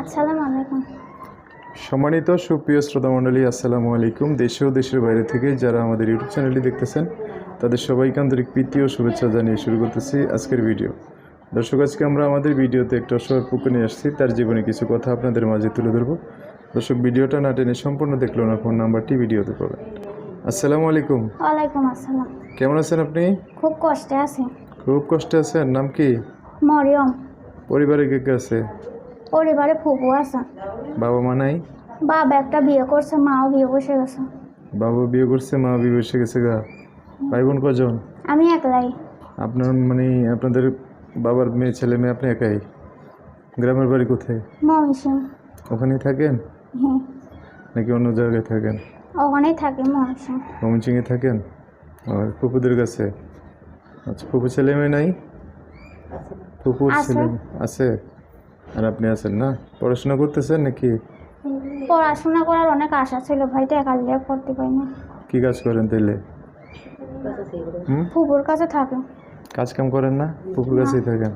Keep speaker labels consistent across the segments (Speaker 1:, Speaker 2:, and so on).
Speaker 1: আসসালামু আলাইকুম।
Speaker 2: সম্মানিত সুপ্রিয় শ্রোতা মণ্ডলী আসসালামু আলাইকুম। দেশে ও দেশের বাইরে থেকে যারা আমাদের ইউটিউব চ্যানেলটি দেখতেছেন তাদের সবাইকে আন্তরিক প্রীতি ও শুভেচ্ছা জানিয়ে শুরু করতেছি আজকের ভিডিও। দর্শক আজকে আমরা আমাদের ভিডিওতে একটা অসহায় পুকুর নিয়ে আসছি। তার জীবনে কিছু কথা আপনাদের মাঝে তুলে ধরবো। দর্শক ভিডিওটা না টেনে সম্পূর্ণ দেখল না ফোন নাম্বারটি ভিডিওতে পাবেন। আসসালামু আলাইকুম।
Speaker 1: ওয়ালাইকুম আসসালাম।
Speaker 2: কেমন আছেন আপনি?
Speaker 1: খুব কষ্টে আছি।
Speaker 2: খুব কষ্টে আছেন নাম কি?
Speaker 1: মরিয়ম।
Speaker 2: পরিবারে কে কে আছে?
Speaker 1: পরিবারে ফুপু আছে।
Speaker 2: বাবা মা নাই?
Speaker 1: বাবা একটা বিয়ে করছে মাও বিয়ে বসে গেছে।
Speaker 2: বাবা বিয়ে করছে মা বিয়ে বসে গেছে গা। ভাই বোন কজন?
Speaker 1: আমি একলাই।
Speaker 2: আপনার মানে আপনাদের বাবার মেয়ে ছেলে মেয়ে আপনি একাই? গ্রামের বাড়ি কোথায়?
Speaker 1: মমিসিং
Speaker 2: ওখানেই থাকেন?
Speaker 1: হ্যাঁ।
Speaker 2: নাকি অন্য জায়গায় থাকেন?
Speaker 1: ওখানেই থাকে মমিসিং
Speaker 2: মমিচিংয়ে থাকেন? আর ফুপুদের কাছে? আচ্ছা ফুপু ছেলে মেয়ে নাই? ফুপুর ছেলে আছে? আর আপনি আছেন না? পড়াশোনা করতেছেন নাকি?
Speaker 1: পড়াশোনা করার অনেক আশা ছিল ভাই তো একা দিয়ে করতে পারিনি।
Speaker 2: কি কাজ করেন তাইলে? হুম?
Speaker 1: ফুপুর কাছে থাকে।
Speaker 2: কাজ কাম করেন না? ফুপুর কাছেই থাকেন?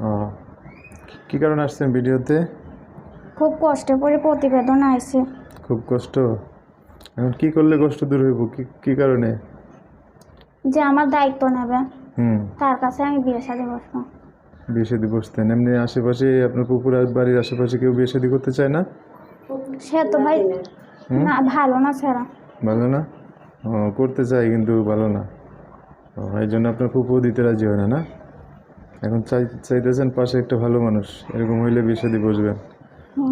Speaker 2: ও। কী কারণে আসছেন ভিডিওতে?
Speaker 1: খুব কষ্টে পড়ে প্রতিবেদন আইছে।
Speaker 2: খুব কষ্ট? এখন কি করলে কষ্ট দূর হইব? কি কি কারণে?
Speaker 1: যে আমার দায়িত্ব নেবে।
Speaker 2: হুম।
Speaker 1: তার কাছে আমি বিয়ে সাথে বসবো।
Speaker 2: বিয়ে শাদি বসতেন। এমনি আশেপাশে আপনার পুকুর বাড়ির আশেপাশে কেউ বিয়ে শাদি করতে চায় না?
Speaker 1: সে তো ভাই না ভালো না ছাড়া।
Speaker 2: ভালো না? ও করতে চাই কিন্তু ভালো না। ও এই জন্য আপনার ফুপুও দিতে রাজি হয় না না? এখন চাই চাইতেছেন পাশে একটা ভালো মানুষ এরকম হইলে বিয়ে শাদি বসবেন।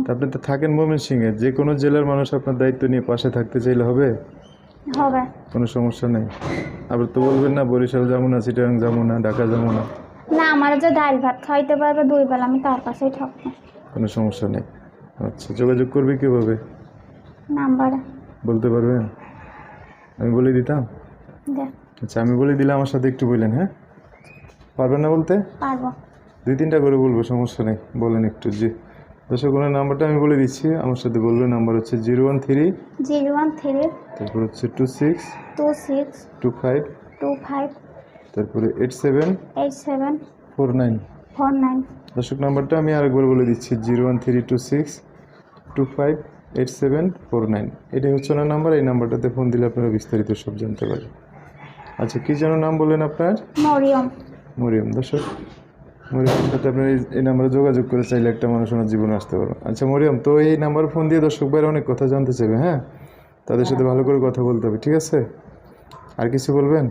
Speaker 2: তা আপনি তো থাকেন ময়মন সিংয়ে যে কোনো জেলার মানুষ আপনার দায়িত্ব নিয়ে পাশে থাকতে চাইলে হবে?
Speaker 1: হবে।
Speaker 2: কোনো সমস্যা নেই। আবার তো বলবেন না বরিশাল যাব না চিটাগাং যাব না ঢাকা যাব না।
Speaker 1: না আমার যে ডাল ভাত খাইতে পারবে দুই বেলা আমি তার কাছেই থাকব।
Speaker 2: কোনো সমস্যা নেই। আচ্ছা যোগাযোগ করবে কীভাবে?
Speaker 1: নাম্বারে।
Speaker 2: বলতে পারবেন? আমি বলে দিতাম?
Speaker 1: দেখ
Speaker 2: আচ্ছা আমি বলে দিলে আমার সাথে একটু বললেন হ্যাঁ? পারবেন না বলতে?
Speaker 1: পারব।
Speaker 2: দুই তিনটা করে বলব সমস্যা নেই। বলেন একটু জি। দর্শক ওনার নাম্বারটা আমি বলে দিচ্ছি। আমার সাথে বলবেন নাম্বার হচ্ছে zero one three.
Speaker 1: Zero one three
Speaker 2: তারপর হচ্ছে two six
Speaker 1: two six
Speaker 2: two five
Speaker 1: two five
Speaker 2: তারপরে eight seven
Speaker 1: eight seven
Speaker 2: four nine
Speaker 1: four nine
Speaker 2: দর্শক নাম্বারটা আমি আরেকবার বলে দিচ্ছি zero one three two six two five eight seven four nine এটাই হচ্ছে ওনার নাম্বার এই নাম্বারটাতে ফোন দিলে আপনারা বিস্তারিত সব জানতে পারবেন। আচ্ছা কী যেন নাম বললেন আপনার?
Speaker 1: মরিয়ম।
Speaker 2: মরিয়ম দর্শক। মরিয়মের সাথে আপনার এই- নাম্বারে যোগাযোগ করে চাইলে একটা মানুষ ওনার জীবনে আসতে পারবে। আচ্ছা মরিয়ম তো এই নাম্বার ফোন দিয়ে দর্শক বাইরে অনেক কথা জানতে চাইবে হ্যাঁ? তাদের সাথে ভালো করে কথা বলতে হবে ঠিক আছে? আর কিছু বলবেন?